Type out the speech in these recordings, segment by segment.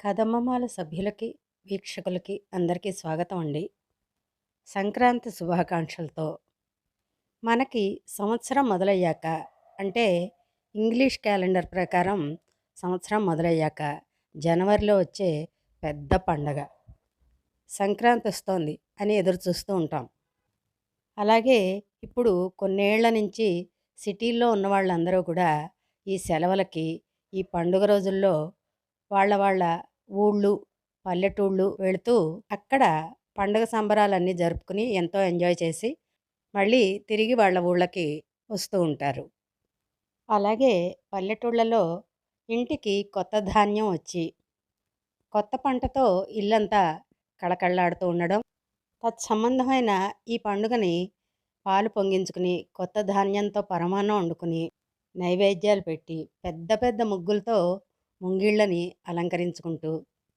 కదమ్మమాల సభ్యులకి, వీక్షకులకి అందరికీ స్వాగతం అండి. సంక్రాంతి శుభాకాంక్షలతో మనకి సంవత్సరం మొదలయ్యాక అంటే ఇంగ్లీష్ క్యాలెండర్ ప్రకారం సంవత్సరం మొదలయ్యాక జనవరిలో వచ్చే పెద్ద పండగ. సంక్రాంతి వస్తోంది అని ఎదురు చూస్తూ ఉంటాం. అలాగే ఇప్పుడు కొన్నేళ్ళ నుంచి సిటీల్లో ఉన్న వాళ్ళందరూ కూడా ఈ సెలవులకి, ఈ పండుగ రోజుల్లో వాళ్ళ వాళ్ళ ఊళ్ళు, పల్లెటూళ్ళు వెళుతూ అక్కడ పండుగ సంబరాలన్నీ జరుపుకుని ఎంతో ఎంజాయ్ చేసి మళ్ళీ తిరిగి వాళ్ళ ఊళ్ళకి వస్తూ ఉంటారు. అలాగే పల్లెటూళ్ళలో ఇంటికి కొత్త ధాన్యం వచ్చి, కొత్త పంటతో ఇల్లంతా కళకళలాడుతూ ఉండడం, తత్సంబంధమైన ఈ పండుగని పాలు పొంగించుకుని, కొత్త ధాన్యంతో పరమాన్నం వండుకుని, నైవేద్యాలు పెట్టి, పెద్ద పెద్ద ముగ్గులతో ముంగిళ్ళని అలంకరించుకుంటూ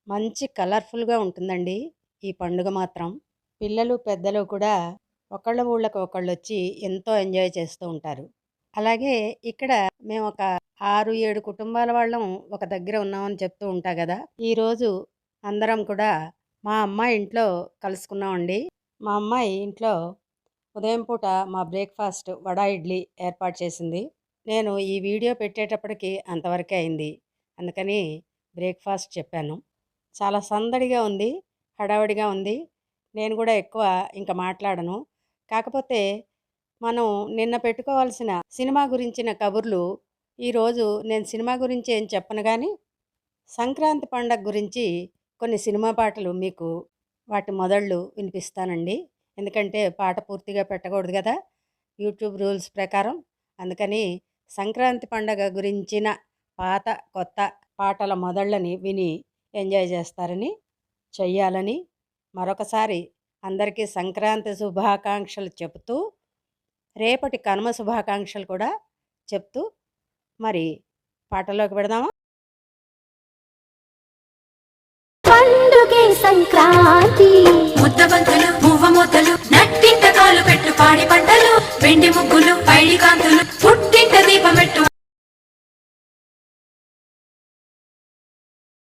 మంచి కలర్ఫుల్‌గా ఉంటుందండి ఈ పండుగ మాత్రం. పిల్లలు, పెద్దలు కూడా ఒకళ్ళ ఊళ్ళకి ఒకళ్ళొచ్చి ఎంతో ఎంజాయ్ చేస్తూ ఉంటారు. అలాగే ఇక్కడ మేము ఒక ఆరు ఏడు కుటుంబాల వాళ్ళం ఒక దగ్గర ఉన్నామని చెప్తూ ఉంటా కదా ఈరోజు అందరం కూడా మా అమ్మాయి ఇంట్లో కలుసుకున్నామండి. మా అమ్మాయి ఇంట్లో ఉదయం పూట మా బ్రేక్‌ఫాస్ట్ వడ, ఇడ్లీ ఏర్పాటు చేసింది. నేను ఈ వీడియో పెట్టేటప్పటికి అంతవరకే అయింది. అందుకని బ్రేక్‌ఫాస్ట్ చెప్పాను. చాలా సందడిగా ఉంది. హడావిడిగా ఉంది. నేను కూడా ఎక్కువ ఇంకా మాట్లాడను. కాకపోతే మనం నిన్న పెట్టుకోవాల్సిన సినిమా గురించిన కబుర్లు ఈరోజు నేను సినిమా గురించి ఏం చెప్పను కానీ సంక్రాంతి పండగ గురించి కొన్ని సినిమా పాటలు మీకు వాటి మొదళ్ళు వినిపిస్తానండి. ఎందుకంటే పాట పూర్తిగా పెట్టకూడదు కదా యూట్యూబ్ రూల్స్ ప్రకారం. అందుకని సంక్రాంతి పండగ గురించిన పాత, కొత్త పాటల మొదళ్ళని విని ఎంజాయ్ చేస్తారని, చెయ్యాలని మరొకసారి అందరికీ సంక్రాంతి శుభాకాంక్షలు చెబుతూ, రేపటి కనుమ శుభాకాంక్షలు కూడా చెప్తూ మరి పాటల్లోకి వెడదామా? పండుగే సంక్రాంతి ముద్దబంతులు మువ్వ మొద్దలు నట్టింట కాలు పెట్టు పాడి పంటలు వెండి ముగ్గులు పైడి కాంతులు పుట్టింట దీపమెట్టు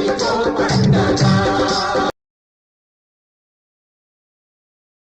Thank you.